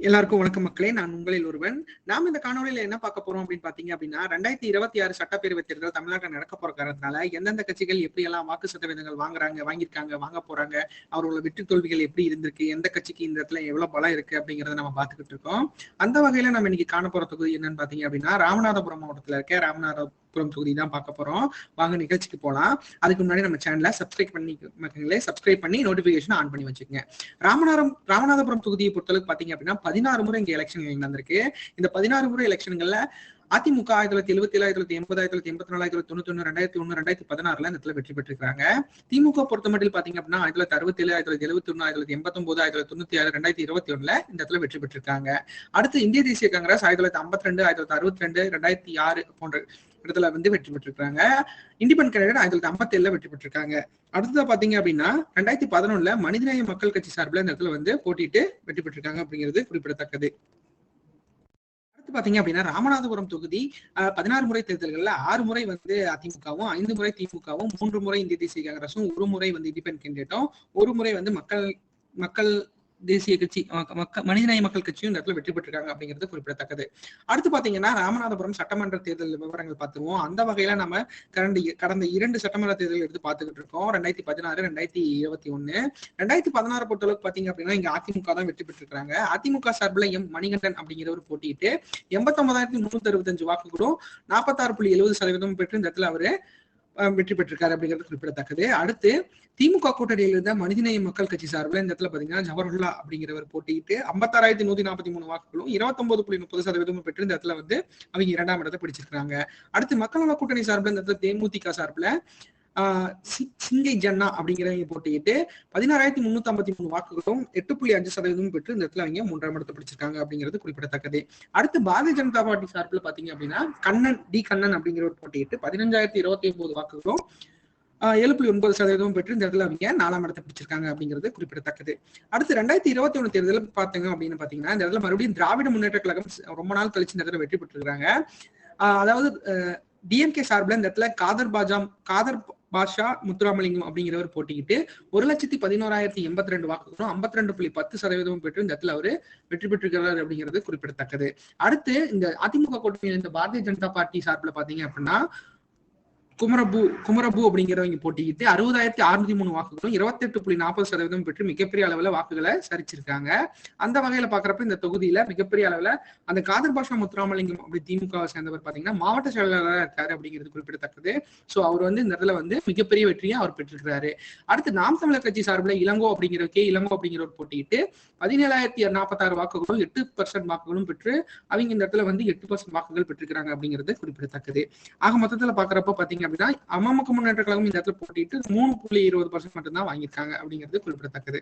எல்லாருக்கும் வணக்கம் மக்களே. நான் உங்களில் ஒருவன். நாம இந்த காணொலியில என்ன பார்க்க போறோம் அப்படின்னு பாத்தீங்க அப்படின்னா ரெண்டாயிரத்தி இருபத்தி ஆறு சட்டப்பேரவை தேர்தல் தமிழ்நாட்டில் நடக்க போற காரணத்தினால எந்தெந்த கட்சிகள் எப்படி எல்லாம் வாக்கு சதவீதங்கள் வாங்குறாங்க வாங்கியிருக்காங்க வாங்க போறாங்க அவர்களோட வெற்றி தோல்விகள் எப்படி இருந்திருக்கு எந்த கட்சிக்கு இந்த இடத்துல எவ்வளவு பலம் இருக்கு அப்படிங்கறத நம்ம பாத்துக்கிட்டு இருக்கோம். அந்த வகையில நம்ம இன்னைக்கு காண போற தொகுதி என்னன்னு பாத்தீங்க அப்படின்னா ராமநாதபுரம் மாவட்டத்துல இருக்க ராமநாதபுரம் தொகுதி தான் பார்க்க போறோம். வாங்க நிகழ்ச்சிக்கு போலாம். அதுக்கு முன்னாடி நம்ம சேனலை சப்ஸ்கிரைப் பண்ணி மக்களே சப்ஸ்கிரைப் பண்ணி நோட்டிபிகேஷன் ஆன் பண்ணி வச்சுக்கோங்க. ராமநாதபுரம் ராமநாதபுரம் தொகுதியை பொறுத்தளவுக்கு பாத்தீங்க அப்படின்னா பதினாறு முறை இங்க எலெக்ஷன் நடந்திருக்கு. இந்த பதினாறு முறை எலெக்ஷன்கள்ல அதிமுக ஆயிரத்தி தொள்ளாயிரத்தி எழுபத்தி ஏழு ஆயிரத்தி தொள்ளாயிரத்தி எண்பது ஆயிரத்தி தொள்ளாயிரத்தி எண்பத்தி நாலு ஆயிரத்தி தொண்ணூத்தி ஒன்று ரெண்டாயிரத்தி ஒன்று ரெண்டாயிரத்தி பதினாறுல இந்த இடத்துல வெற்றி பெற்றிருக்காங்க திமுக பொறுத்த மட்டும் பாத்தீங்க அப்படின்னா ஆயிரத்தி தொள்ளாயிரத்தி அறுபத்தி ஏழு ஆயிரத்தி தொள்ளாயிரத்தி எழுபத்தி ஒன்று ஆயிரத்தி தொள்ளாயிரத்தி எண்பத்தி ஒன்பது ஆயிரத்தி தொள்ளாயிரத்தி தொண்ணூத்தி ஆறு ரெண்டாயிரத்தி இருபத்தி ஒண்ணுல இந்த இடத்துல வெற்றி பெற்றிருக்காங்க. அடுத்து இந்திய தேசிய காங்கிரஸ் ஆயிரத்தி தொள்ளாயிரத்தி ஐம்பத்தி ரெண்டு ஆயிரத்தி தொள்ளாயிரத்தி அறுபத்தி ரெண்டு ரெண்டாயிரத்தி ஆறு போன்ற இடத்துல வந்து வெற்றி பெற்றிருக்காங்க இண்டிபெண்ட் கேண்டிடேட் ஆயிரத்தி தொள்ளாயிரத்தி ஐம்பத்தி ஏழுல வெற்றி பெற்றிருக்காங்க. அடுத்ததா பாத்தீங்க அப்படின்னா ரெண்டாயிரத்தி பதினொன்னுல மனிதநேய மக்கள் கட்சி சார்பில் இந்த இடத்துல வந்து போட்டிட்டு வெற்றி பெற்றிருக்காங்க அப்படிங்கிறது குறிப்பிடத்தக்கது. அடுத்து பாத்தீங்க அப்படின்னா ராமநாதபுரம் தொகுதி பதினாறு முறை தேர்தல்கள்ல ஆறு முறை வந்து அதிமுகவும் ஐந்து முறை திமுகவும் மூன்று முறை இந்திய தேசிய காங்கிரசும் ஒரு முறை வந்து இண்டிபெண்ட் கேண்டிடேட்டும் ஒரு முறை வந்து மக்கள் மக்கள் தேசிய கட்சி மக்க மனிதநேய மக்கள் கட்சியும் இந்த இடத்துல வெற்றி பெற்றிருக்காங்க அப்படிங்கிறது குறிப்பிடத்தக்கது. அடுத்து பாத்தீங்கன்னா ராமநாதபுரம் சட்டமன்ற தேர்தல் விவரங்கள் பார்த்துருவோம். அந்த வகையில நம்ம கடந்த கடந்த இரண்டு சட்டமன்ற தேர்தல் எடுத்து பார்த்துக்கிட்டு இருக்கோம். ரெண்டாயிரத்தி பதினாறு ரெண்டாயிரத்தி இருபத்தி ஒண்ணு. ரெண்டாயிரத்தி பதினாறு பொறுத்தளவுக்கு பாத்தீங்க அப்படின்னா இங்க அதிமுக தான் வெற்றி பெற்றிருக்காங்க அதிமுக சார்பில் எம். மணிகண்டன் அப்படிங்கிறவர் போட்டிட்டு எண்பத்தி ஒன்பதாயிரத்தி முன்னூத்தி அறுபத்தஞ்சு வாக்குகளும் நாற்பத்தாறு புள்ளி எழுபது சதவீதம் பெற்று இந்த இடத்துல அவரு வெற்றி பெற்றிருக்காரு அப்படிங்கிறது குறிப்பிடத்தக்கது. அடுத்து திமுக கூட்டணியில் இருந்த மனிதநேய மக்கள் கட்சி சார்பில் இந்த இடத்துல பாத்தீங்கன்னா ஜவஹர்லா அப்படிங்கிறவர் போட்டிட்டு ஐம்பத்தாறாயிரத்தி நூத்தி நாற்பத்தி மூணு வாக்குகளும் இருபத்தொன்பது புள்ளி முப்பது சதவீதமும் பெற்று இந்த இடத்துல வந்து அவங்க இரண்டாம் இடத்தை பிடிச்சிருக்காங்க அடுத்து மக்கள் நல கூட்டணி சார்பில் இந்த இடத்துல தேமுதிக சார்பில் சிங்கை ஜன்னா அப்படிங்கிறவங்க போட்டிக்கிட்டு பதினாறாயிரத்தி முன்னூத்தி ஐம்பத்தி மூணு வாக்குகளும் எட்டு புள்ளி அஞ்சு சதவீதமும் பெற்று இந்த இடத்துல அவங்க மூன்றாம் இடத்தை பிடிச்சிருக்காங்க அப்படிங்கிறது குறிப்பிடத்தக்கது. அடுத்து பாரதிய ஜனதா பார்ட்டி சார்பில் பாத்தீங்க அப்படின்னா கண்ணன் டி கண்ணன் அப்படிங்கிறவர் போட்டியிட்டு பதினஞ்சாயிரத்தி இருபத்தி ஒன்பது வாக்குகளும் ஏழு புள்ளி ஒன்பது சதவீதம் பெற்று இந்த இடத்துல அவங்க நாலாம் இடத்தை பிடிச்சிருக்காங்க அப்படிங்கிறது குறிப்பிடத்தக்கது. அடுத்து ரெண்டாயிரத்தி இருபத்தி ஒண்ணு தேர்தல் பார்த்தீங்க அப்படின்னு பாத்தீங்கன்னா இந்த இடத்துல மறுபடியும் திராவிட முன்னேற்ற கழகம் ரொம்ப நாள் கழிச்சு இந்த இடத்துல வெற்றி பெற்றிருக்காங்க அதாவது டிஎம்கே சார்பில் இந்த இடத்துல காதர் பாஜாம் காதர் பாஷா முத்துராமலிங்கம் அப்படிங்கிறவர் போட்டிக்கிட்டு ஒரு லட்சத்தி பதினோராயிரத்தி எண்பத்தி ரெண்டு வாக்குகளும் ஐம்பத்தி ரெண்டு புள்ளி பத்து சதவீதமும் பெற்று இந்த இடத்துல அவரு வெற்றி பெற்றிருக்கிறார் அப்படிங்கிறது குறிப்பிடத்தக்கது. அடுத்து இந்த அதிமுக கூட்டணியில் இந்த பாரதிய ஜனதா பார்ட்டி சார்பில் பாத்தீங்க அப்படின்னா குமரபு குமரபு அப்படிங்கிறவங்க போட்டிக்கிட்டு அறுபதாயிரத்தி அறுநூத்தி மூணு வாக்குகளும் இருபத்தி எட்டு புள்ளி நாற்பது சதவீதம் பெற்று மிகப்பெரிய அளவுல வாக்குகளை சரிச்சிருக்காங்க. அந்த வகையில பாக்குறப்ப இந்த தொகுதியில மிகப்பெரிய அளவுல அந்த காதர் பாஷா முத்துராமலிங்கம் அப்படி திமுகவை சேர்ந்தவர் பாத்தீங்கன்னா மாவட்ட செயலாளராக இருக்காரு அப்படிங்கிறது குறிப்பிடத்தக்கது. சோ அவர் வந்து இந்த இடத்துல வந்து மிகப்பெரிய வெற்றியை அவர் பெற்றிருக்கிறாரு. அடுத்து நாம் தமிழர் கட்சி சார்பில் இளங்கோ அப்படிங்கிற கே இளங்கோ அப்படிங்கிறவர் போட்டியிட்டு பதினேழாயிரத்தி நாற்பத்தாறு வாக்குகளும் எட்டு பர்சன்ட் வாக்குகளும் பெற்று அவங்க இந்த இடத்துல வந்து எட்டு பர்சன்ட் வாக்குகள் பெற்றிருக்கிறாங்க அப்படிங்கிறது குறிப்பிடத்தக்கது. ஆக மொத்தத்துல பாக்குறப்ப பாத்தீங்க அப்படின்னா அமமுக முன்னேற்ற கழகம் இந்த இடத்துல போட்டிட்டு மூணு புள்ளி இருபது பர்சன்ட் மட்டும் தான் வாங்கியிருக்காங்க அப்படிங்கிறது குறிப்பிடத்தக்கது.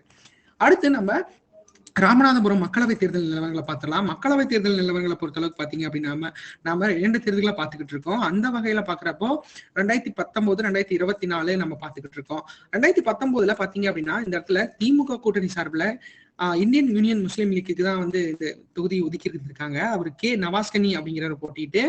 அடுத்து நம்ம ராமநாதபுரம் மக்களவை தேர்தல் நிலவரங்களை பார்த்தலாம் மக்களவை தேர்தல் நிலவரங்களை பொறுத்தளவுக்கு பாத்தீங்க அப்படின்னா நம்ம நாம இரண்டு தேர்தலை பார்த்துக்கிட்டு இருக்கோம். அந்த வகையில பாக்குறப்போ ரெண்டாயிரத்தி பத்தொன்பது ரெண்டாயிரத்தி இருபத்தி நாலு நம்ம பார்த்துக்கிட்டு இருக்கோம். ரெண்டாயிரத்தி பத்தொன்பதுல பாத்தீங்க அப்படின்னா இந்த இடத்துல திமுக கூட்டணி சார்பில் இந்தியன் யூனியன் முஸ்லீம் லீக்கு தான் வந்து இந்த தொகுதி ஒதுக்கி இருக்காங்க அவர் கே நவாஸ்கனி அப்படிங்கிறவர் போட்டிட்டு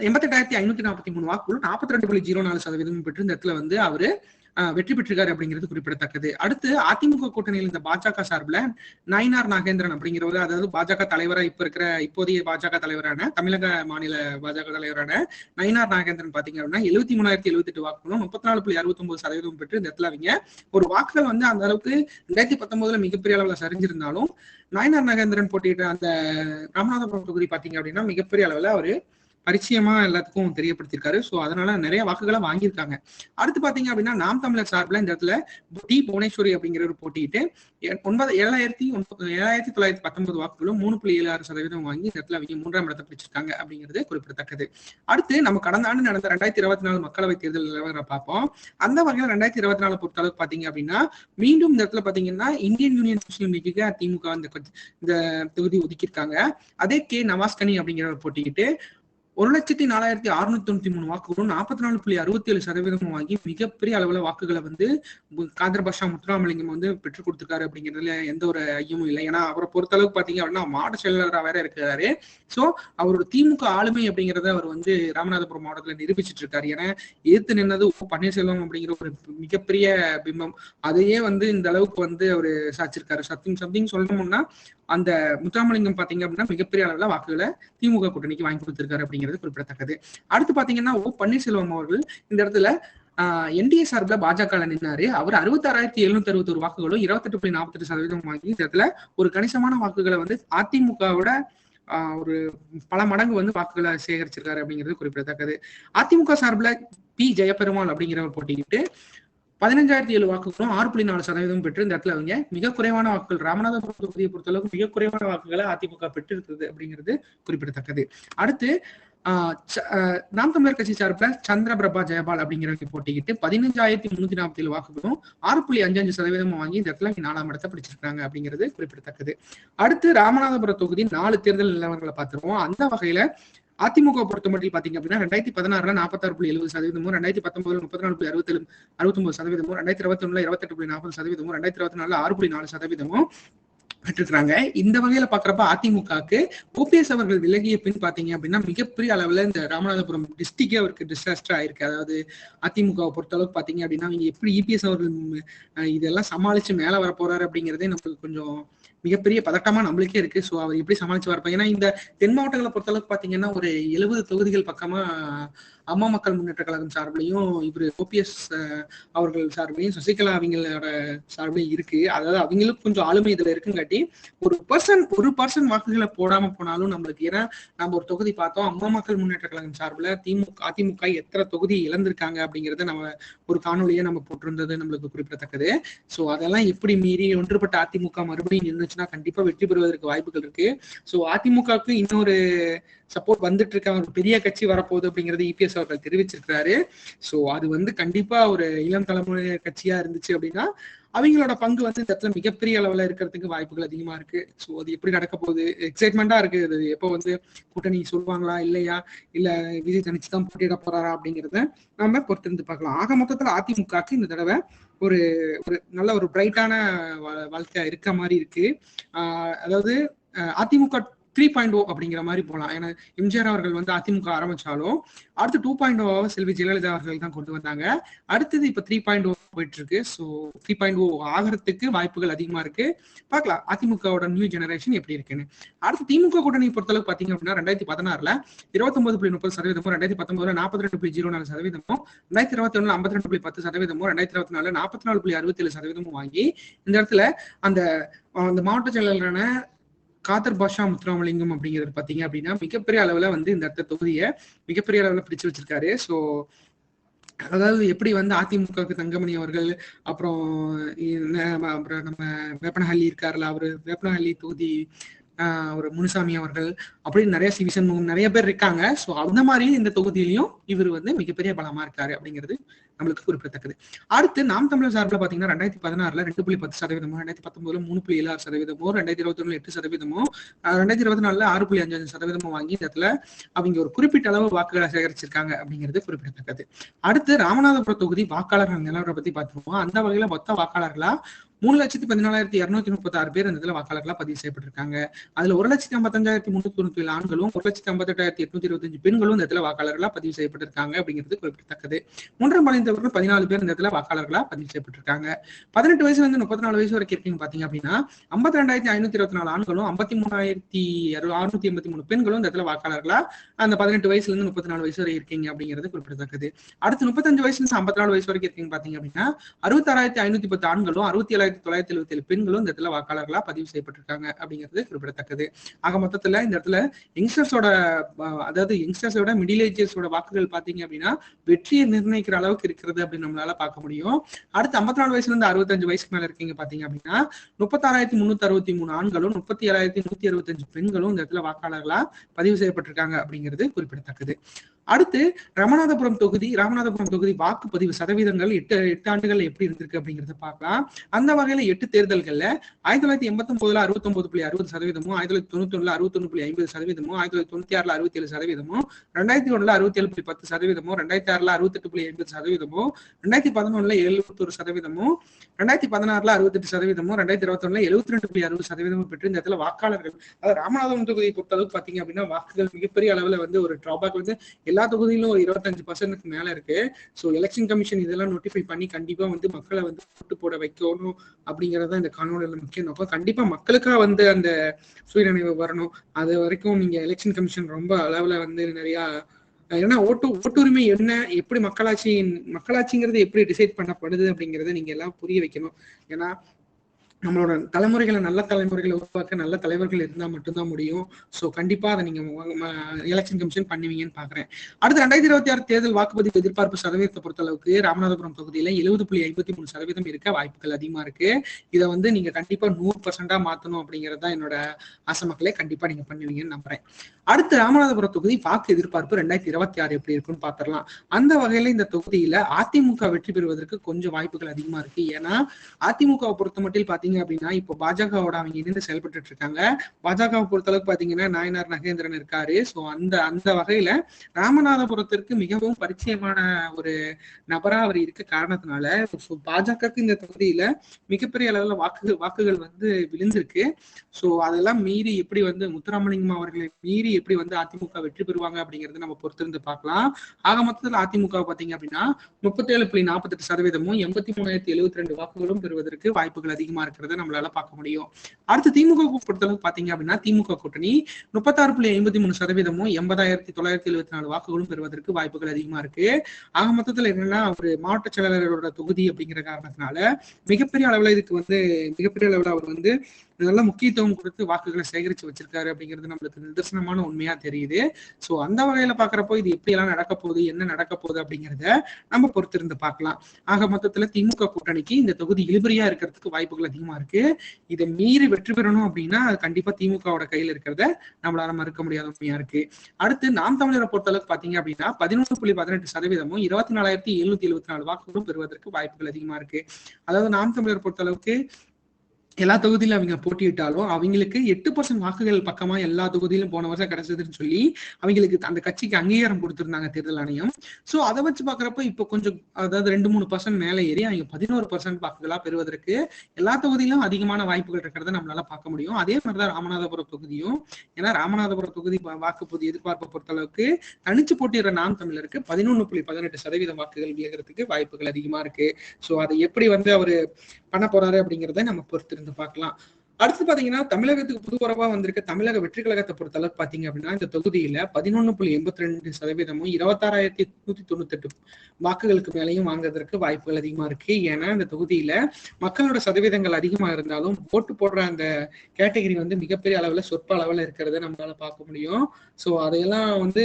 எண்பத்தெட்டாயிரத்தி ஐநூத்தி நாற்பத்தி மூணு வாக்குகளும் நாற்பத்தி ரெண்டு புள்ளி ஜீரோ நாலு சதவீதம் பெற்று இந்த இடத்துல வந்து அவரு வெற்றி பெற்றிருக்காரு அப்படிங்கிறது குறிப்பிடத்தக்கது. அடுத்து அதிமுக கூட்டணியில் இந்த பாஜக சார்பில் நயினார் நாகேந்திரன் அப்படிங்கிறவர் அதாவது பாஜக தலைவராக இப்ப இருக்கிற இப்போதைய பாஜக தலைவரான தமிழக மாநில பாஜக தலைவரான நயினார் நாகேந்திரன் பாத்தீங்க அப்படின்னா எழுபத்தி மூணாயிரத்தி எழுபத்தி எட்டு வாக்குகளும் முப்பத்தி நாலு புள்ளி அறுபத்தி ஒன்பது சதவீதம் பெற்று இந்த இடத்துல அவங்க ஒரு வாக்குகள் வந்து அந்த அளவுக்கு ரெண்டாயிரத்தி பத்தொன்பதுல மிகப்பெரிய அளவில் சரிஞ்சிருந்தாலும் நயினார் நாகேந்திரன் போட்டியிட்ட அந்த ராமநாதபுரம் தொகுதி பாத்தீங்க அப்படின்னா மிகப்பெரிய அளவில் அவரு பரிச்சயமா எல்லாத்துக்கும் தெரியப்படுத்திருக்காரு சோ அதனால நிறைய வாக்குகளை வாங்கியிருக்காங்க. அடுத்து பாத்தீங்க அப்படின்னா நாம் தமிழர் சார்பில் இந்த இடத்துல டி புவனேஸ்வரி அப்படிங்கிறவர் போட்டிட்டு ஒன்பது ஏழாயிரத்தி ஏழாயிரத்தி தொள்ளாயிரத்தி பத்தொன்பது வாக்குகளும் மூணு புள்ளி ஏழு ஆறு சதவீதம் வாங்கி இந்த இடத்துல அவங்க மூன்றாம் இடத்தை பிடிச்சிருக்காங்க அப்படிங்கிறது குறிப்பிடத்தக்கது. அடுத்து நம்ம கடந்த ஆண்டு நடந்த ரெண்டாயிரத்தி இருபத்தி நாலு மக்களவை தேர்தல் நிலவரம் பார்ப்போம். அந்த வகையில் ரெண்டாயிரத்தி இருபத்தி நாலு பொறுத்த அளவுக்கு பாத்தீங்க அப்படின்னா மீண்டும் இந்த இடத்துல பாத்தீங்கன்னா Indian Union Muslim League DMK இந்த தொகுதி ஒதுக்கியிருக்காங்க. அதே கே நவாஸ்கனி அப்படிங்கிறவர் போட்டிக்கிட்டு ஒரு லட்சத்தி நாலாயிரத்தி அறுநூத்தி தொண்ணூத்தி மூணு வாக்குகளும் நாற்பத்தி நாலு புள்ளி அறுபத்தி ஏழு சதவீதமும் வாங்கி மிகப்பெரிய அளவுல வாக்குகளை வந்து காதர் பாஷா முத்துராமலிங்கம் வந்து பெற்றுக் கொடுத்திருக்காரு அப்படிங்கிறதுல எந்த ஒரு ஐயமும் இல்லை. ஏன்னா அவரை பொறுத்த அளவுக்கு பாத்தீங்க அப்படின்னா மாவட்ட செயலாளராக வேற இருக்கிறாரு. சோ அவரோட திமுக ஆளுமை அப்படிங்கிறத அவர் வந்து ராமநாதபுரம் மாவட்டத்துல நிரூபிச்சிட்டு இருக்காரு. ஏன்னா எதிர்த்து நின்னது ஓ பன்னீர்செல்வம் அப்படிங்கிற ஒரு மிகப்பெரிய பிம்பம். அதையே வந்து இந்த அளவுக்கு வந்து அவர் சாச்சிருக்காரு. சத்திங் சம்திங் சொல்லணும்னா அந்த முத்துராமலிங்கம் பாத்தீங்க அப்படின்னா மிகப்பெரிய அளவுல வாக்குகளை திமுக கூட்டணிக்கு வாங்கி கொடுத்திருக்காரு அப்படிங்கிறது குறிப்பிடத்தக்கது. அடுத்து பாத்தீங்கன்னா ஓ பன்னீர்செல்வம் அவர்கள் இந்த இடத்துல என்டிஏ சார்பில் பாஜக நின்னாரு. அவர் அறுபத்தாறாயிரத்தி எழுநூத்தி அறுபத்தி ஒரு வாக்குகளும் இருபத்தெட்டு புள்ளி நாற்பத்தெட்டு சதவீதம் வாங்கி இந்த இடத்துல ஒரு கணிசமான வாக்குகளை வந்து அதிமுகவோட ஆஹ் ஒரு பல மடங்கு வந்து வாக்குகளை சேகரிச்சிருக்காரு அப்படிங்கிறது குறிப்பிடத்தக்கது. அதிமுக சார்பில் பி. ஜெயபெருமாள் அப்படிங்கிறவர் போட்டிக்கிட்டு பதினஞ்சாயிரத்தி ஏழு வாக்குகளும் ஆறு புள்ளி நாலு சதவீதம் பெற்று இந்த இடத்துல அவங்க மிக குறைவான வாக்குகள் ராமநாதபுரம் தொகுதியை பொறுத்தளவுக்கு மிக குறைவான வாக்குகளை அதிமுக பெற்றிருக்கிறது அப்படிங்கிறது குறிப்பிடத்தக்கது. அடுத்து ஆஹ் ச- ஆஹ் நாம் தமிழர் கட்சி சார்பில் சந்திரபிரபா ஜெயபால் அப்படிங்கிறவங்க போட்டிக்கிட்டு பதினஞ்சாயிரத்தி முன்னூத்தி நாற்பத்தி ஏழு வாக்குகளும் ஆறு புள்ளி அஞ்சு அஞ்சு சதவீதம் வாங்கி இந்த இடத்துல இங்க நாலாம் இடத்தை பிடிச்சிருக்காங்க அப்படிங்கிறது குறிப்பிடத்தக்கது. அடுத்து ராமநாதபுரம் தொகுதி நாலு தேர்தல் நிலவரங்களை பார்த்துருவோம். அந்த வகையில அதிமுக பொறுத்த மட்டும் பாத்தீங்க அப்படின்னா ரெண்டாயிரத்தி பதினாறுல நாற்பத்தாறு புள்ளி எழுபது சதவீதமும் ரெண்டாயிரத்தி பத்தொன்பதுல முப்பத்தி நாலு புள்ளி அறுபத்தி அறுபத்தொன்பது சதவீதமும் ரெண்டாயிரத்தி இருபத்தி ஒண்ணுல இருபத்தெட்டு புள்ளி நாற்பது சதவீதமும் ரெண்டாயிரத்தி இருபத்தி நாலுல ஆறு புள்ளி நாலு சதவீதமும் பெற்றிருக்காங்க இந்த வகையில பாக்குறப்ப அதிமுகவுக்கு ஓபிஎஸ் அவர்கள் விலகிய பின் பாத்தீங்க அப்படின்னா மிகப்பெரிய அளவுல இந்த ராமநாதபுரம் டிஸ்ட்ரிக்டே அவருக்கு டிசாஸ்டர் ஆயிருக்கு. அதாவது அதிமுகவை பொறுத்த அளவுக்கு பாத்தீங்க அப்படின்னா அவங்க எப்படி இபிஎஸ் அவர்கள் இதெல்லாம் சமாளிச்சு மேல வர போறாரு அப்படிங்கறதே நமக்கு கொஞ்சம் மிகப்பெரிய பதட்டமா நம்மளுக்கே இருக்கு. சோ அவர் எப்படி சமாளிச்சு வரப்ப ஏன்னா இந்த தென் மாவட்டங்களை பொறுத்தளவுக்கு பாத்தீங்கன்னா ஒரு எழுபது தொகுதிகள் பக்கமா அம்மா மக்கள் முன்னேற்ற கழகம் சார்பிலையும் இவர் ஓபிஎஸ் அவர்கள் சார்பிலையும் சசிகலா அவங்களோட சார்பிலையும் இருக்கு. அதாவது அவங்களுக்கு கொஞ்சம் ஆளுமை இதுல இருக்குங்காட்டி ஒரு பர்சன் ஒரு பர்சன் வாக்குகளை போடாம போனாலும் நம்மளுக்கு ஏன்னா நம்ம ஒரு தொகுதி பார்த்தோம் அம்மா மக்கள் முன்னேற்ற கழகம் சார்பில் திமுக அதிமுக எத்தனை தொகுதி இழந்திருக்காங்க அப்படிங்கறத நம்ம ஒரு காணொலியை நம்ம போட்டிருந்தது நம்மளுக்கு குறிப்பிடத்தக்கது. சோ அதெல்லாம் எப்படி மீறி ஒன்றுபட்ட அதிமுக மறுபடியும் நின்றுச்சுன்னா கண்டிப்பா வெற்றி பெறுவதற்கு வாய்ப்புகள் இருக்கு. சோ அதிமுகவுக்கு இன்னொரு சப்போர்ட் வந்துட்டு இருக்க ஒரு பெரிய கட்சி வரப்போகுது அப்படிங்கறது இபிஎஸ் அவர்கள் தெரிவிச்சிருக்கிறாரு. சோ அது வந்து கண்டிப்பா ஒரு இளம் தலைமுறை கட்சியா இருந்துச்சு அப்படின்னா அவங்களோட பங்கு வந்து இந்த இடத்துல மிகப்பெரிய அளவுல இருக்கிறதுக்கு வாய்ப்புகள் அதிகமா இருக்கு. சோ அது எப்படி நடக்க போகுது? எக்ஸைட்மெண்டா இருக்கு. அது எப்போ வந்து கூட்டணி சொல்லுவாங்களா இல்லையா? இல்ல விஜய் தனிச்சு தான் போட்டியிட போறாரா அப்படிங்கறத நம்ம பொறுத்திருந்து பார்க்கலாம். ஆக மொத்தத்துல அதிமுகக்கு இந்த தடவை ஒரு ஒரு நல்ல ஒரு பிரைட்டான வாழ்க்கை இருக்க மாதிரி இருக்கு. ஆஹ் அதாவது அதிமுக த்ரீ பாயிண்ட் ஓ அப்படிங்கிற மாதிரி போகலாம் ஏன்னா எம்ஜிஆர் அவர்கள் வந்து அதிமுக ஆரம்பிச்சாலும் அடுத்து two point O Selvi Jayalalithaa அவர்கள் தான் கொண்டு வந்தாங்க. அடுத்தது இப்போ த்ரீ பாயிண்ட் ஓ oh போயிட்டு இருக்கு so three point O oh ஆகிறதுக்கு வாய்ப்புகள் அதிகமா இருக்கு. பார்க்கலாம் அதிமுகவோட நியூ ஜெனரேஷன் எப்படி இருக்குன்னு. அடுத்து திமுக கூட்டணி பொறுத்தளவுக்கு பாத்தீங்க அப்படின்னா ரெண்டாயிரத்தி பதினாறுல இருபத்தொன்பது புள்ளி முப்பது சதவீதமும் ரெண்டாயிரத்தி பத்தொன்பதுல நாற்பத்தி ரெண்டு புள்ளி ஜீரோ நாலு சதவீதமும் ரெண்டாயிரத்தி இருபத்தி ஒண்ணுல ஐம்பத்தி ரெண்டு புள்ளி பத்து சதவீதமும் ரெண்டாயிரத்தி இருபத்தி நாலு நாற்பத்தி நாலு புள்ளி அறுபத்தி ஏழு சதவீதமும் வாங்கி இந்த இடத்துல அந்த அந்த மாவட்ட செயலாளரான காதர் பாஷா முத்துராமலிங்கம் அப்படிங்கிறது பாத்தீங்க அப்படின்னா மிகப்பெரிய அளவுல வந்து இந்த அடுத்த தொகுதியை மிகப்பெரிய அளவுல பிடிச்சு வச்சிருக்காரு. சோ அதாவது எப்படி வந்து அதிமுகவுக்கு தங்கமணி அவர்கள் அப்புறம் அப்புறம் நம்ம வேப்பனஹள்ளி இருக்காருல்ல அவரு வேப்பனஹள்ளி தொகுதி ஒரு முனுசாமி அவர்கள் அப்படின்னு நிறைய சிவிசன் நிறைய பேர் இருக்காங்க. ஸோ அந்த மாதிரி இந்த தொகுதியிலையும் இவர் வந்து மிகப்பெரிய பலமா இருக்காரு அப்படிங்கிறது நம்மளுக்கு குறிப்பிடத்தக்கது. அடுத்து நாம் தமிழர் சார்பில் பார்த்தீங்கன்னா ரெண்டாயிரத்தி பதினாறுல ரெண்டு புள்ளி பத்து சதவீதமோ ரெண்டாயிரத்தி பத்தொன்பதுல மூணு புள்ளி ஏழு ஆறு சதவீதமோ ரெண்டாயிரத்தி இருபத்தி ஒண்ணுல எட்டு சதவீதமோ ரெண்டாயிரத்தி இருபத்தி நாலுல ஆறு புள்ளி அஞ்சு அஞ்சு சதவீதமோ வாங்கி இந்த இடத்துல அவங்க ஒரு குறிப்பிட்ட அளவு வாக்குகளை சேகரிச்சிருக்காங்க அப்படிங்கிறது குறிப்பிடத்தக்கது. அடுத்து ராமநாதபுரம் தொகுதி வாக்காளர்கள் நிலவரை பத்தி பார்த்துருவோம். அந்த வகையில மொத்த வாக்காளர்களா மூணு லட்சத்தி பதினாலாயிரத்தி இருநூத்தி முப்பத்தி ஆறு பேர் இந்த இதுல வாக்காளர்களா பதிவு செய்யப்பட்டிருக்காங்க. அதுல ஒரு லட்சத்தி ஐம்பத்தஞ்சாயிரத்தி முன்னூத்தி தொண்ணூத்தி ஏழு ஆண்களும் ஒரு லட்சத்தி ஐம்பத்தெட்டாயிரத்தி எட்நூத்தி இருபத்தஞ்சு பெண்களும் இந்த இடத்துல வாக்காளர்களா பதிவு செய்யப்பட்டிருக்காங்க அப்படிங்கிறது குறிப்பிடத்தக்கது. மூன்றாம் பாளையத்தவர்கள் பதினாலு பேர் இந்த இடத்துல வாக்காளர்களா பதிவு செய்யப்பட்டிருக்காங்க. பதினெட்டு வயசுல இருந்து முப்பத்தி நாலு வயசு வரைக்கும் இருக்கீங்க பாத்தீங்க அப்படின்னா ஐம்பத்தி ரெண்டாயிரத்தி ஐநூத்தி இருபத்தி நாலு ஆண்களும் ஐம்பத்தி மூணாயிரத்தி அறுநூத்தி எண்பத்தி மூணு பெண்களும் இந்த இடத்துல வாக்காளர்களா அந்த பதினெட்டு வயசுல இருந்து முப்பத்தி நாலு வயசு வரை இருக்கீங்க அப்படிங்கிறது குறிப்பிடத்தக்கது. அடுத்து முப்பத்தஞ்சு வயசுல இருந்து ஐம்பத்தி நாலு வயசு வரைக்கும் இருக்கீங்க பாத்தீங்க அப்படின்னா அறுபத்தாறாயிரத்தி ஐநூத்தி பத்து ஆண்களும் அறுபத்தி ஏழாயிரத்தி ஆயிரத்தி தொள்ளாயிரத்தி எழுபத்தி ஏழு பெண்களும் இந்த இடத்துல வாக்காளர்களா பதிவு செய்யப்பட்டிருக்காங்க அப்படிங்கிறது குறிப்பிடத்தக்கது. ஆக மொத்தத்துல இந்த இடத்துல யங்ஸ்டர்ஸோட அதாவது யங்ஸ்டர்ஸோட மிடில் ஏஜர்ஸோட வாக்குகள் பாத்தீங்க அப்படின்னா வெற்றியை நிர்ணயிக்கிற அளவுக்கு இருக்கிறது அப்படின்னு நம்மளால பார்க்க முடியும். அடுத்து ஐம்பத்தி நாலு வயசுல இருந்து அறுபத்தஞ்சு வயசுக்கு மேல இருக்கீங்க பாத்தீங்க அப்படின்னா முப்பத்தாறாயிரத்தி முன்னூத்தி அறுபத்தி மூணு ஆண்களும் முப்பத்தி ஏழாயிரத்தி நூத்தி அறுபத்தஞ்சு பெண்களும் இந்த இடத்துல வாக்காளர்களா பதிவு செய்யப்பட்டிருக்காங்க அப்படிங்கிறது குறிப்பிடத்தக்கது. அடுத்து ராமநாதபுரம் தொகுதி ராமநாதபுரம் தொகுதி வாக்குப்பதிவு சதவீதங்கள் எட்டு எட்டு ஆண்டுகள் எப்படி இருந்திருக்கு அப்படிங்கறத பார்க்கலாம். அந்த வகையில எட்டு தேர்தல்கள்ல ஆயிரத்தி தொள்ளாயிரத்தி எண்பத்தி ஒன்பதுல அறுபத்தி ஒன்பது புள்ளி அறுபது சதவீதமும் ஆயிரத்தி தொள்ளாயிரத்தி தொண்ணூத்தி ஒண்ணுல அறுபத்தி ஒன்று புள்ளி ஐம்பது சதவீதமும் ஆயிரத்தி தொள்ளாயிரத்தி தொண்ணூத்தி ஆறுல அறுபத்தி ஏழு சதவீதமும் ரெண்டாயிரத்தி ஒண்ணுல அறுபத்தி ஏழு புள்ளி பத்து சதவீதமும் ரெண்டாயிரத்தி ஆறுல அறுபத்தெட்டு புள்ளி எண்பது சதவீதமும் ரெண்டாயிரத்தி பதினொன்னுல எழுபத்தொரு சதவீதமும் ரெண்டாயிரத்தி பதினாறுல அறுபத்தெட்டு சதவீதமும் ரெண்டாயிரத்தி இருபத்தி ஒண்ணுல எழுபத்தி ரெண்டு புள்ளி அறுபது சதவீதமும் பெற்று இந்த இடத்துல வாக்காளர்கள் அதாவது ராமநாதபுரம் தொகுதியை பொறுத்தளவுக்கு பாத்தீங்க அப்படின்னா வாக்குகள் மிகப்பெரிய அளவுல வந்து ஒரு டிராபேக் வந்து எல்லா தொகுதியிலும் ஒரு இருபத்தஞ்சு பர்சன்ட்க்கு மேல இருக்கு. ஸோ எலெக்ஷன் கமிஷன் இதெல்லாம் நோட்டிஃபை பண்ணி கண்டிப்பா வந்து மக்களை வந்து ஓட்டு போட வைக்கணும். அப்படிங்கறது இந்த காணொலியில முக்கிய நோக்கம் கண்டிப்பா மக்களுக்கா வந்து அந்த சுயநினைவு வரணும். அது வரைக்கும் நீங்க எலெக்ஷன் கமிஷன் ரொம்ப அளவுல வந்து நிறைய ஏன்னா ஓட்டு ஓட்டுரிமை என்ன எப்படி மக்களாட்சி மக்களாட்சிங்கிறது எப்படி டிசைட் பண்ணப்படுது அப்படிங்கறத நீங்க எல்லாம் புரிய வைக்கணும். ஏன்னா நம்மளோட தலைமுறைகளை நல்ல தலைமுறைகளை உருவாக்க நல்ல தலைவர்கள் இருந்தா மட்டும்தான் முடியும். சோ கண்டிப்பா அதை நீங்க எலெக்ஷன் கமிஷன் பண்ணுவீங்கன்னு பாக்குறேன். அடுத்து ரெண்டாயிரத்தி இருபத்தி ஆறு தேர்தல் வாக்குப்பதிவு எதிர்பார்ப்பு சதவீதத்தை பொறுத்த அளவுக்கு ராமநாதபுரம் பகுதியில எழுபது புள்ளி ஐம்பத்தி மூணு சதவீதம் இருக்க வாய்ப்புகள் அதிகமா இருக்கு. இதை வந்து நீங்க கண்டிப்பா நூறு பர்சன்டா மாத்தணும் அப்படிங்கிறது தான் என்னோட ஆசை மக்களே. கண்டிப்பா நீங்க பண்ணுவீங்கன்னு நம்புறேன். அடுத்து ராமநாதபுரம் தொகுதி வாக்கு எதிர்பார்ப்பு ரெண்டாயிரத்தி இருபத்தி ஆறு எப்படி இருக்குன்னு பாத்திரலாம். அந்த வகையில இந்த தொகுதியில அதிமுக வெற்றி பெறுவதற்கு கொஞ்சம் வாய்ப்புகள் அதிகமா இருக்கு. ஏன்னா அதிமுகவை பொறுத்த மட்டும் பாத்தீங்க அப்படின்னா இப்போ பாஜகவோட அவங்க இணைந்து செயல்பட்டு இருக்காங்க. பாஜகவை பொறுத்தளவுக்கு பாத்தீங்கன்னா நாயனார் நகேந்திரன் இருக்காரு. சோ அந்த அந்த வகையில ராமநாதபுரத்திற்கு மிகவும் பரிச்சயமான ஒரு நபரா அவர் இருக்க காரணத்தினால பாஜகவுக்கு இந்த தொகுதியில மிகப்பெரிய அளவுல வாக்குகள் வாக்குகள் வந்து விழுந்திருக்கு. சோ அதெல்லாம் மீறி எப்படி வந்து முத்துராமலிங்கம் அவர்களை மீறி எப்படி வந்து அதிமுக வெற்றி பெறுவாங்க அப்படிங்கறத நம்ம பொறுத்திருந்து பார்க்கலாம். ஆக மொத்தத்தில் அதிமுக பாத்தீங்க அப்படின்னா முப்பத்தி ஏழு புள்ளி நாற்பத்தெட்டு சதவீதமும் எண்பத்தி மூணாயிரத்தி எழுபத்தி ரெண்டு வாக்குகளும் பெறுவதற்கு வாய்ப்புகள் அதிகமா இருக்கு. நடக்கிறத நம்மளால பார்க்க முடியும். அடுத்து திமுக பொறுத்தளவுக்கு பாத்தீங்க அப்படின்னா திமுக கூட்டணி முப்பத்தாறு புள்ளி ஐம்பத்தி மூணு சதவீதமும் எண்பதாயிரத்தி தொள்ளாயிரத்தி எழுபத்தி நாலு வாக்குகளும் பெறுவதற்கு வாய்ப்புகள் அதிகமா இருக்கு. ஆக மொத்தத்துல என்னன்னா அவர் மாவட்ட செயலாளரோட தொகுதி அப்படிங்கிற காரணத்தினால மிகப்பெரிய அளவுல இதுக்கு வந்து மிகப்பெரிய அளவுல அவர் வந்து இதெல்லாம் முக்கியத்துவம் கொடுத்து வாக்குகளை சேகரிச்சு வச்சிருக்காரு அப்படிங்கிறது நம்மளுக்கு நிதர்சனமான உண்மையா தெரியுது. சோ அந்த வகையில பாக்குறப்போ இது எப்படி எல்லாம் நடக்க போகுது என்ன நடக்க போகுது அப்படிங்கிறத நம்ம பொறுத்திருந்து பார்க்கலாம். ஆக மொத்தத்துல திமுக கூட்டணிக்கு இந்த தொகுதி இழுபறியா இருக்கிறதுக்கு வாய்ப்புகள் அதிகமா இருக்கு. இதை மீறி வெற்றி பெறணும் அப்படின்னா அது கண்டிப்பா திமுகவோட கையில இருக்கிறத நம்மளால மறுக்க முடியாத உண்மையா இருக்கு அடுத்து நாம் தமிழரை பொறுத்தளவுக்கு பாத்தீங்க அப்படின்னா பதினொன்று புள்ளி பதினெட்டு சதவீதமும் இருபத்தி நாலாயிரத்தி எழுநூத்தி எழுபத்தி நாலு வாக்குகளும் பெறுவதற்கு வாய்ப்புகள் அதிகமா இருக்கு. அதாவது நாம் தமிழர் பொறுத்தளவுக்கு எல்லா தொகுதியிலும் அவங்க போட்டியிட்டாலும் அவங்களுக்கு எட்டு பர்சன்ட் வாக்குகள் பக்கமா எல்லா தொகுதியிலும் போன வருஷம் கிடைச்சதுன்னு சொல்லி அவங்களுக்கு அந்த கட்சிக்கு அங்கீகாரம் கொடுத்திருந்தாங்க தேர்தல் ஆணையம். சோ அதை வச்சு பாக்குறப்ப இப்போ கொஞ்சம் அதாவது ரெண்டு மூணு பர்சன்ட் மேல ஏறி அவங்க பதினோரு பர்சன்ட் வாக்குகளா பெறுவதற்கு எல்லா தொகுதியிலும் அதிகமான வாய்ப்புகள் இருக்கிறத நம்மளால பார்க்க முடியும். அதே மாதிரிதான் ராமநாதபுரம் தொகுதியும். ஏன்னா ராமநாதபுரம் தொகுதி வாக்குப்பதிவு எதிர்பார்ப்பை பொறுத்த அளவுக்கு தனிச்சு போட்டியிடுற நாம் தமிழருக்கு பதினொன்னு புள்ளி பதினெட்டு சதவீதம் வாக்குகள் வியகிறதுக்கு வாய்ப்புகள் அதிகமா இருக்கு. சோ அதை எப்படி வந்து அவரு பண்ண போறாரு அப்படிங்கிறத நம்ம பொறுத்திருந்து இருந்து பார்க்கலாம் அடுத்து பாத்தீங்கன்னா தமிழகத்துக்கு புது உறவா வந்திருக்க தமிழக வெற்றி கழகத்தை பொறுத்த அளவு பாத்தீங்க அப்படின்னா இந்த தொகுதியில பதினொன்னு புள்ளி எண்பத்தி ரெண்டு சதவீதமும் இருபத்தாறாயிரத்தி நூத்தி தொண்ணூத்தி எட்டு வாக்குகளுக்கு மேலையும் வாங்குறதற்கு வாய்ப்புகள் அதிகமா இருக்கு. ஏன்னா இந்த தொகுதியில மக்களோட சதவீதங்கள் அதிகமா இருந்தாலும் ஓட்டு போடுற அந்த கேட்டகரி வந்து மிகப்பெரிய அளவுல சொற்ப அளவுல இருக்கிறத நம்மளால பார்க்க முடியும். சோ அதையெல்லாம் வந்து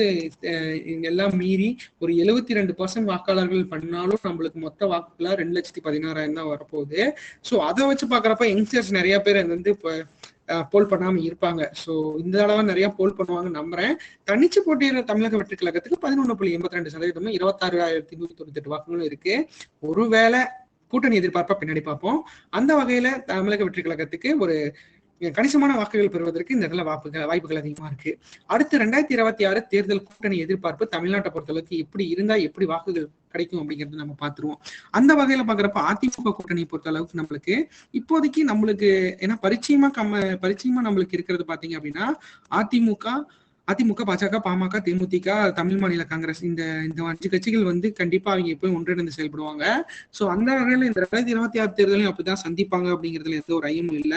எல்லாம் மீறி ஒரு எழுபத்தி ரெண்டு பர்சன்ட் வாக்காளர்கள் பண்ணாலும் நம்மளுக்கு மொத்த வாக்குகளா ரெண்டு லட்சத்தி பதினாறாயிரம் தான் வரப்போகுது. சோ அதை வச்சு பாக்குறப்ப யங்ஸ்டர்ஸ் நிறைய பேர் வந்து இப்போ போல் பண்ணாம இருப்பாங்க. சோ இந்த தடவை நிறைய போல் பண்ணுவாங்க நம்புறேன். தனிச்சு போட்டியிட தமிழக வெற்றி கழகத்துக்கு பதினொன்று புள்ளி எண்பத்தி ரெண்டு சதவீதமும் இருபத்தாறாயிரத்தி நூத்தி தொண்ணூத்தி எட்டு வாக்குகளும் இருக்கு. ஒருவேளை கூட்டணி எதிர்பார்ப்பா பின்னாடி பார்ப்போம். அந்த வகையில தமிழக வெற்றி கழகத்துக்கு ஒரு கணிசமான வாக்குகள் பெறுவதற்கு இந்த இடத்துல வாய்ப்புகள் வாய்ப்புகள் அதிகமா இருக்கு. அடுத்து ரெண்டாயிரத்தி இருபத்தி ஆறு தேர்தல் கூட்டணி எதிர்பார்ப்பு தமிழ்நாட்டை பொறுத்தளவுக்கு எப்படி இருந்தா எப்படி வாக்குகள் கிடைக்கும் அப்படிங்கறத நம்ம பாத்துருவோம் அந்த வகையில பாக்குறப்ப அதிமுக கூட்டணி பொறுத்த அளவுக்கு நம்மளுக்கு இப்போதைக்கு நம்மளுக்கு ஏன்னா பரிச்சயமா கம்ம பரிச்சயமா நம்மளுக்கு இருக்கிறது பாத்தீங்க அப்படின்னா அதிமுக அதிமுக பாஜக பாமக தேமுதிக தமிழ் மாநில காங்கிரஸ் இந்த இந்த அஞ்சு கட்சிகள் வந்து கண்டிப்பா அவங்க போய் ஒன்றிணைந்து செயல்படுவாங்க. சோ அந்த வகையில இந்த ரெண்டாயிரத்தி இருபத்தி ஆறு தேர்தலையும் அப்படிதான் சந்திப்பாங்க அப்படிங்கிறதுல எந்த ஒரு ஐயமும் இல்ல.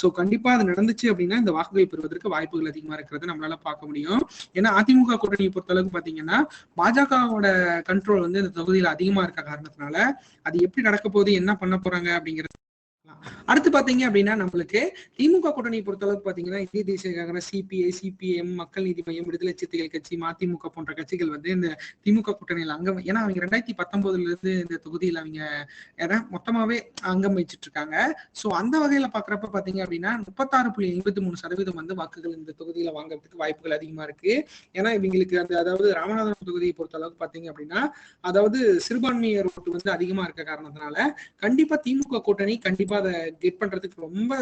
சோ கண்டிப்பா அது நடந்துச்சு அப்படின்னா இந்த வாக்குகள் பெறுவதற்கு வாய்ப்புகள் அதிகமா இருக்கிறத நம்மளால பார்க்க முடியும். ஏன்னா அதிமுக கூட்டணியை பொறுத்த அளவுக்கு பாத்தீங்கன்னா பாஜகவோட கண்ட்ரோல் வந்து இந்த தொகுதியில அதிகமா இருக்க காரணத்தினால அது எப்படி நடக்க போகுது என்ன பண்ண போறாங்க அப்படிங்கிறது அடுத்து பாத்தீங்க அப்படின்னா நம்மளுக்கு திமுக கூட்டணி பொறுத்தளவுக்கு பாத்தீங்கன்னா இந்திய தேசிய காங்கிரஸ் சிபிஐ சிபிஎம் மக்கள் நீதி மையம் விடுதலை சிறுத்தைகள் கட்சி மதிமுக போன்ற கட்சிகள் வந்து இந்த திமுக கூட்டணியில் அங்கம் ஏன்னா அவங்க ரெண்டாயிரத்தி பத்தொன்பதுல இருந்து இந்த தொகுதியில் அவங்க ஏன்னா மொத்தமாவே அங்கம் வச்சிட்டு இருக்காங்க. சோ அந்த வகையில பாக்குறப்ப பாத்தீங்க அப்படின்னா முப்பத்தாறு புள்ளி ஐம்பத்தி மூணு சதவீதம் வந்து வாக்குகள் இந்த தொகுதியில வாங்குறதுக்கு வாய்ப்புகள் அதிகமா இருக்கு. ஏன்னா இவங்களுக்கு அந்த அதாவது ராமநாதபுரம் தொகுதியை பொறுத்த அளவுக்கு பாத்தீங்க அப்படின்னா அதாவது சிறுபான்மையர் ஓட்டு வந்து அதிகமா இருக்க காரணத்தினால கண்டிப்பா திமுக கூட்டணி கண்டிப்பா அதை கெட் பண்றதுக்கு ரொம்ப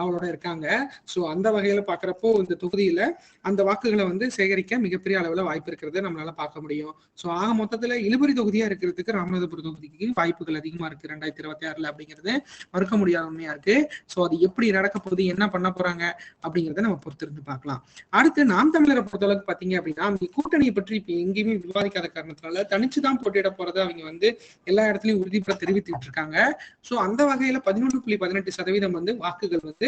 அவளோட இருக்காங்க. சோ அந்த வகையில பாக்குறப்போ இந்த தொகுதியில அந்த வாக்குகளை வந்து சேகரிக்க மிகப்பெரிய அளவுல வாய்ப்பு இருக்கிறத நம்மளால பார்க்க முடியும். சோ ஆக மொத்தத்துல இழுபறி தொகுதியா இருக்கிறதுக்கு ராமநாதபுரம் தொகுதிக்கு வாய்ப்புகள் அதிகமா இருக்கு ரெண்டாயிரத்தி இருபத்தி ஆறுல அப்படிங்கிறது மறுக்க முடியாத உண்மையா இருக்கு. சோ அது எப்படி நடக்க போகுது என்ன பண்ண போறாங்க அப்படிங்கறத நம்ம பொறுத்திருந்து பார்க்கலாம். அடுத்து நாம் தமிழரை பொறுத்தளவுக்கு பாத்தீங்க அப்படின்னா அவங்க கூட்டணியை பற்றி இப்ப எங்கேயுமே விவாதிக்காத காரணத்தினால தனிச்சுதான் போட்டியிட போறதை அவங்க வந்து எல்லா இடத்துலயும் உறுதிப்பட தெரிவித்துட்டு இருக்காங்க. சோ அந்த வகையில பதினொன்று புள்ளி பதினெட்டு சதவீதம் வந்து வாக்குகள் வந்து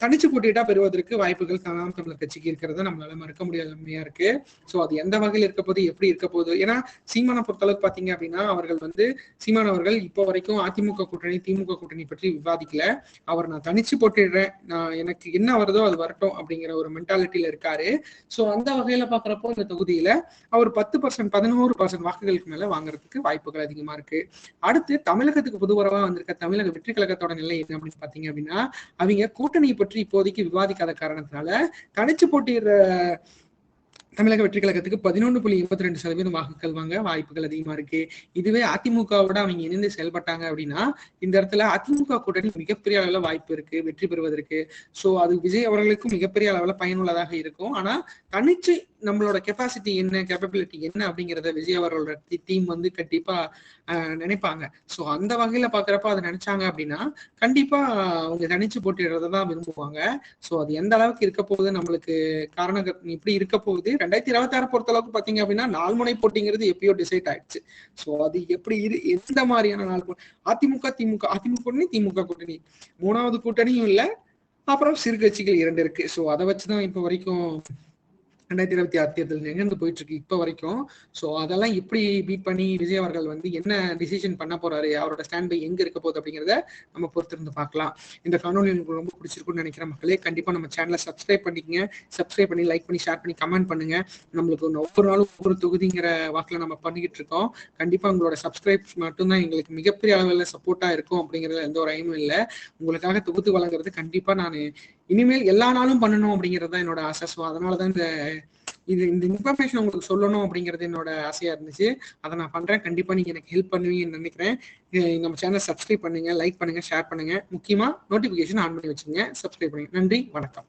தனிச்சு போட்டியிட்டா பெறுவதற்கு வாய்ப்புகள் நாம் தமிழர் கட்சிக்கு இருக்கிறத நம்மளால மறுக்க முடியாத உண்மையா இருக்கு. சோ அது எந்த வகையில் இருக்க போது எப்படி இருக்க போகுது ஏன்னா சீமானை பொறுத்தளவுக்கு பாத்தீங்க அப்படின்னா அவர்கள் வந்து சீமான் அவர்கள் இப்போ வரைக்கும் அதிமுக கூட்டணி திமுக கூட்டணி பற்றி விவாதிக்கல. அவர் நான் தனிச்சு போட்டிடுறேன் நான் எனக்கு என்ன வருதோ அது வரட்டும் அப்படிங்கிற ஒரு மென்டாலிட்டியில இருக்காரு. சோ அந்த வகையில பாக்குறப்போ இந்த தொகுதியில அவர் பத்து பர்சன்ட் பதினோரு பர்சன்ட் வாக்குகளுக்கு மேல வாங்குறதுக்கு வாய்ப்புகள் அதிகமா இருக்கு. அடுத்து தமிழகத்துக்கு புதுவரவா வந்திருக்க தமிழக வெற்றி கழகத்தோட நிலை என்ன அப்படின்னு பாத்தீங்க அப்படின்னா அவங்க கூட்டணியை பற்றி இப்போதைக்கு விவாதிக்காத காரணத்தினால தனிச்சு போட்டியிடுற தமிழக வெற்றி கழகத்துக்கு பதினொன்று புள்ளி இருபத்தி ரெண்டு சதவீதம் வாக்குகள் வாங்க வாய்ப்புகள் அதிகமா இருக்கு. இதுவே அதிமுகவோட அவங்க இணைந்து செயல்பட்டாங்க அப்படின்னா இந்த இடத்துல அதிமுக கூட்டணி மிகப்பெரிய அளவுல வாய்ப்பு இருக்கு வெற்றி பெறுவதற்கு. சோ அது விஜய் அவர்களுக்கும் மிகப்பெரிய அளவுல பயனுள்ளதாக இருக்கும். ஆனா தனிச்சு நம்மளோட கெப்பாசிட்டி என்ன கேப்பபிலிட்டி என்ன அப்படிங்கிறத விஜய் அவர்களோட டீம் வந்து கண்டிப்பா நினைப்பாங்க. சோ அந்த வகையில பாக்குறப்ப அதை நினைச்சாங்க அப்படின்னா கண்டிப்பா அவங்க தனிச்சு போட்டிடுறத தான் விரும்புவாங்க. சோ அது எந்த அளவுக்கு இருக்க போகுது நம்மளுக்கு காரணம் இப்படி இருக்க போகுது. ரெண்டாயிரத்தி இருபத்தி ஆறு பொறுத்த அளவுக்கு பாத்தீங்க அப்படின்னா நாலு முனை போட்டிங்கிறது எப்பயோ டிசைட் ஆயிடுச்சு. சோ அது எப்படி இரு எந்த மாதிரியான நாள் அதிமுக திமுக அதிமுக கூட்டணி திமுக கூட்டணி. மூணாவது கூட்டணியும் இல்ல அப்புறம் சிறு கட்சிகள் இரண்டு இருக்கு. சோ அதை வச்சுதான் இப்ப வரைக்கும் ரெண்டாயிரத்தி இருபத்தி ஆறு தேர்தல் நிகழ்ந்து போயிட்டு இருக்கு இப்ப வரைக்கும்? சோ அதெல்லாம் எப்படி பீட் பண்ணி விஜய் அவர்கள் வந்து என்ன டிசிஷன் பண்ண போறாரு? அவரோட ஸ்டாண்ட் பை எங்க இருக்க போகுது அப்படிங்கிறத நம்ம பொறுத்திருந்து பார்க்கலாம். இந்த காணொலி உங்களுக்கு ரொம்ப பிடிச்சிருக்கும்னு நினைக்கிற மக்களே கண்டிப்பா நம்ம சேனலை சப்ஸ்கிரைப் பண்ணிக்கங்க. சப்ஸ்கிரைப் பண்ணி லைக் பண்ணி ஷேர் பண்ணி கமெண்ட் பண்ணுங்க. நம்மளுக்கு ஒவ்வொரு நாளும் ஒவ்வொரு தொகுதிங்கிற வாக்குல நம்ம பண்ணிக்கிட்டு இருக்கோம். கண்டிப்பா உங்களோட சப்ஸ்கிரைப் மட்டும்தான் எங்களுக்கு மிகப்பெரிய அளவில் சப்போர்ட்டா இருக்கும் அப்படிங்கிறதுல எந்த ஒரு ஐயமும் இல்லை. உங்களுக்காக தொகுத்து வழங்குறது கண்டிப்பா நான் இனிமேல் எல்லா நாளும் பண்ணணும் அப்படிங்கிறது தான் என்னோட ஆசை. ஸோ அதனாலதான் இந்த இது இந்த இன்ஃபர்மேஷன் உங்களுக்கு சொல்லணும் அப்படிங்கிறது என்னோட ஆசையா இருந்துச்சு. அதை நான் பண்றேன். கண்டிப்பா நீங்க எனக்கு ஹெல்ப் பண்ணுவீங்கன்னு நினைக்கிறேன். நம்ம சேனல் சப்ஸ்கிரைப் பண்ணுங்க லைக் பண்ணுங்க ஷேர் பண்ணுங்க. முக்கியமா நோட்டிபிகேஷன் ஆன் பண்ணி வச்சுங்க சப்ஸ்கிரைப் பண்ணுங்க. நன்றி வணக்கம்.